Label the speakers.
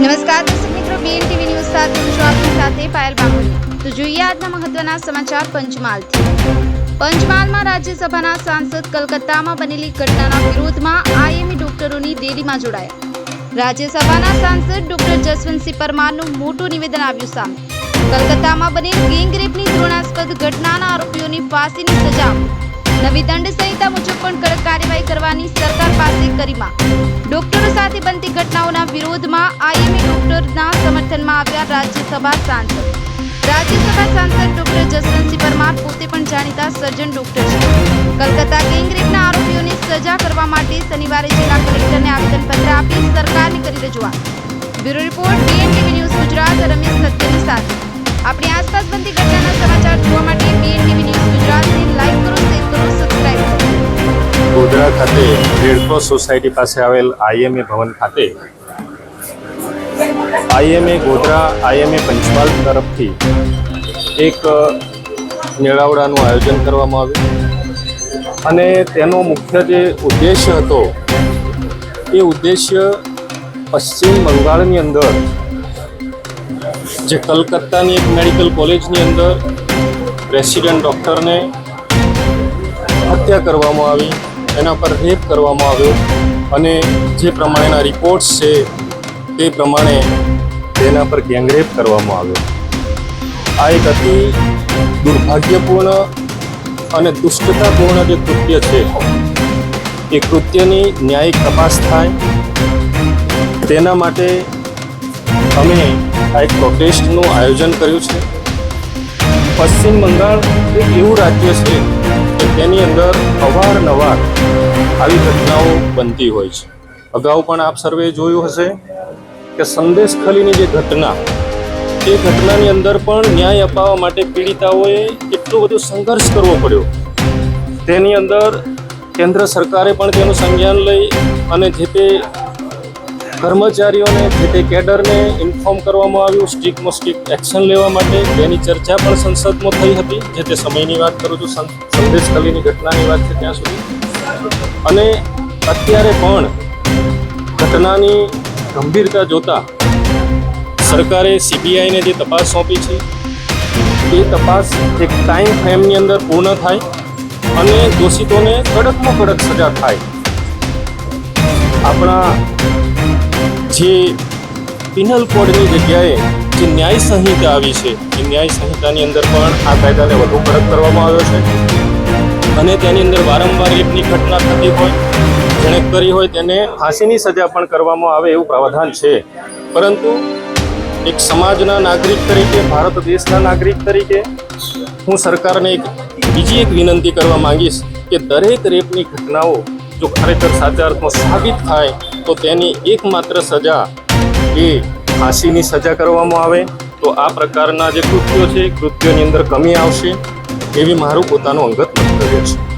Speaker 1: નમસ્કાર, દર્શક મિત્રો બીએનટીવી ન્યૂઝ સાથે હું છું આપની સાથે પાયલ બામુની તો જોઈએ આજના મહત્વના સમાચાર પંચમહાલથી. પંચમહાલમાં રાજ્યસભાના સાંસદ કલકત્તામાં બનેલી ઘટનાના વિરોધમાં આઈએમઈ ડોક્ટરોની રેલીમાં જોડાયા. રાજ્યસભાના સાંસદ ડોક્ટર જસવંતસિંહ પરમારનું મોટું નિવેદન આવ્યું સામે. કલકત્તામાં બનેલ ગેંગરેપની ઘૃણાસ્પદ ઘટનાના આરોપીઓની ફાંસીની સજા. નવી દંડ સંહિતા મુજબ પણ કડક કાર્યવાહી કરવાની સરકાર પાસે કરી માંગ. ડોક્ટરો બનતી ઘટનાઓના વિરોધમાં આઈએમએ ડોક્ટરના સમર્થનમાં આવ્યા રાજ્યસભા સાંસદ. રાજ્યસભા સાંસદ ડોક્ટર જસવંતસિંહ પરમાર પોતે પણ જાણીતા સર્જન ડોક્ટર છે. કલકત્તા ગેંગરેપના આરોપીઓને સજા કરવા માટે શનિવારે જિલ્લા કલેક્ટરને આવેદનપત્ર આપી સરકારને કરી રજૂઆત. Bureau report BNTV news Gujarat, Ramesh સત્યની સાથે. આપણી આસપાસ બનતી ઘટનાના સમાચાર જોવા માટે બીએનટીવી ન્યૂઝ કરો
Speaker 2: ખાતે રેડક્રોસ સોસાયટી પાસે આવેલ આઈએમએ ભવન ખાતે આઈએમએ ગોધરા આઈએમએ પંચમહાલ તરફથી એક મેળાવડાનું આયોજન કરવામાં આવ્યું. અને તેનો મુખ્ય જે ઉદ્દેશ્ય હતો, એ ઉદ્દેશ્ય પશ્ચિમ બંગાળની અંદર જે કલકત્તાની એક મેડિકલ કોલેજની અંદર રેસિડેન્ટ ડૉક્ટરને હત્યા કરવામાં આવી. એના પર રેપ કરવામાં આવ્યો અને જે પ્રમાણેના રિપોર્ટ્સ છે તે પ્રમાણે તેના પર ગેંગરેપ કરવામાં આવ્યો. આ એક અતિ દુર્ભાગ્યપૂર્ણ અને દુષ્ટતાપૂર્ણ જે કૃત્ય છે, એ કૃત્યની ન્યાયિક તપાસ થાય. તેના માટે અમે આ એક પ્રોટેસ્ટનું આયોજન કર્યું છે. પશ્ચિમ બંગાળ એક એવું રાજ્ય છે કે તેની અંદર અવારનવાર આવી ઘટનાઓ બનતી હોય છે. અગાઉ પણ આપ સર્વે જોયું હશે કે સંદેશ ખલીની જે ઘટના, તે ઘટનાની અંદર પણ ન્યાય અપાવવા માટે પીડિતાઓએ એટલો બધો સંઘર્ષ કરવો પડ્યો. તેની અંદર કેન્દ્ર સરકારે પણ તેનું સંજ્ઞાન લઈ અને જે તે કર્મચારીઓને, જે તે કેડરને ઇન્ફોર્મ કરવામાં આવ્યું સ્ટ્રિક્ટમાં સ્ટ્રિક્ટ એક્શન લેવા માટે, તેની ચર્ચા પણ સંસદમાં થઈ હતી. જે તે સમયની વાત કરું છું, સંદેશ કલીની ઘટનાની વાત છે ત્યાં સુધી. અને અત્યારે પણ ઘટનાની ગંભીરતા જોતા સરકારે સીબીઆઈને જે તપાસ સોંપી છે, એ તપાસ એક ટાઈમ ફ્રેમની અંદર પૂર્ણ થાય અને દોષિતોને કડકમાં કડક સજા થાય. આપણા જે પિનલ કોડની જગ્યાએ જે ન્યાય સંહિતા આવી છે, એ ન્યાય સંહિતાની અંદર પણ આ કાયદાને વધુ કડક કરવામાં આવ્યો છે. અને તેની અંદર વારંવાર રેપની ઘટના થતી હોય જેણે કરી હોય, તેને ફાંસીની સજા પણ કરવામાં આવે એવું પ્રાવધાન છે. પરંતુ એક સમાજના નાગરિક તરીકે, ભારત દેશના નાગરિક તરીકે હું સરકારને એક બીજી એક વિનંતી કરવા માંગીશ કે દરેક રેપની ઘટનાઓ જો ખરેખર સાચા અર્થમાં સાબિત થાય, તો તેની એકમાત્ર સજા એ ફાંસીની સજા કરવામાં આવે. તો આ પ્રકારના જે કૃત્યો છે, કૃત્યોની અંદર કમી આવશે. એવી મારું પોતાનું અંગત મંતવ્ય છે.